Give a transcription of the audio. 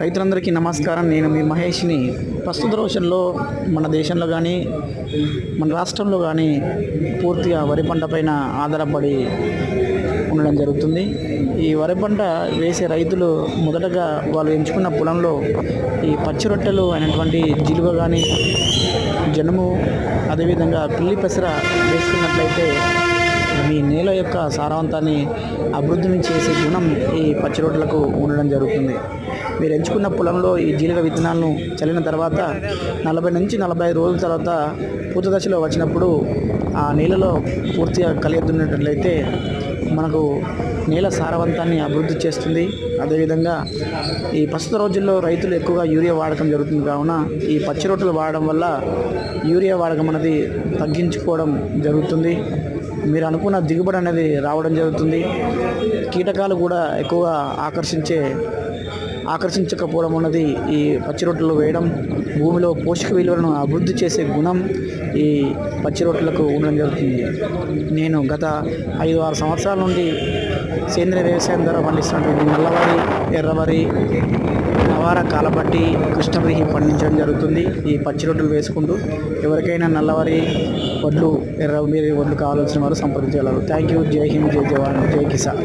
రైతులందరికీ నమస్కారం. నేను మీ మహేష్ని. ప్రస్తుత రోజుల్లో మన దేశంలో కానీ మన రాష్ట్రంలో కానీ పూర్తిగా వరి పంట పైన ఆధారపడి ఉండడం జరుగుతుంది. ఈ వరి పంట వేసే రైతులు మొదటగా వాళ్ళు ఎంచుకున్న పొలంలో ఈ పచ్చి రొట్టెలు అయినటువంటి జిలువ కానీ జనుము అదేవిధంగా పిల్లి పెసర వేసుకున్నట్లయితే మీ నేల యొక్క సారవంతాన్ని అభివృద్ధిని చేసే గుణం ఈ పచ్చి రొట్టెలకు ఉండడం జరుగుతుంది. మీరు ఎంచుకున్న పొలంలో ఈ జీలక విత్తనాలను చల్లిన తర్వాత నలభై నుంచి నలభై రోజుల తర్వాత పూత దశలో వచ్చినప్పుడు ఆ నీళ్ళలో పూర్తిగా కలియదున్నట్లయితే మనకు నేల సారవంతాన్ని అభివృద్ధి చేస్తుంది. అదేవిధంగా ఈ ప్రస్తుత రోజుల్లో రైతులు ఎక్కువగా యూరియా వాడకం జరుగుతుంది కావున ఈ పచ్చి రొట్టెలు వాడడం వల్ల యూరియా వాడకం అనేది తగ్గించుకోవడం జరుగుతుంది. మీరు అనుకున్న దిగుబడి అనేది రావడం జరుగుతుంది. కీటకాలు కూడా ఎక్కువగా ఆకర్షించే ఆకర్షించకపోవడం అన్నది ఈ పచ్చి రొట్టెలు వేయడం భూమిలో పోషక విలువలను అభివృద్ధి చేసే గుణం ఈ పచ్చి రొట్టెలకు ఉండడం జరుగుతుంది. నేను గత ఐదు ఆరు సంవత్సరాల నుండి సేంద్రియ వ్యవసాయం ద్వారా పండిస్తున్నటువంటి నల్లవరి ఎర్రవరి నవార కాలపట్టి కృష్ణవ్రీహి పండించడం జరుగుతుంది. ఈ పచ్చి రొట్టెలు వేసుకుంటూ ఎవరికైనా నల్లవారి వడ్లు ఎర్ర మీరు వడ్లు కావాల్సిన వారు సంప్రదించగలరు. థ్యాంక్ యూ జై హింద్ జై జవాన్ జై కిసాన్.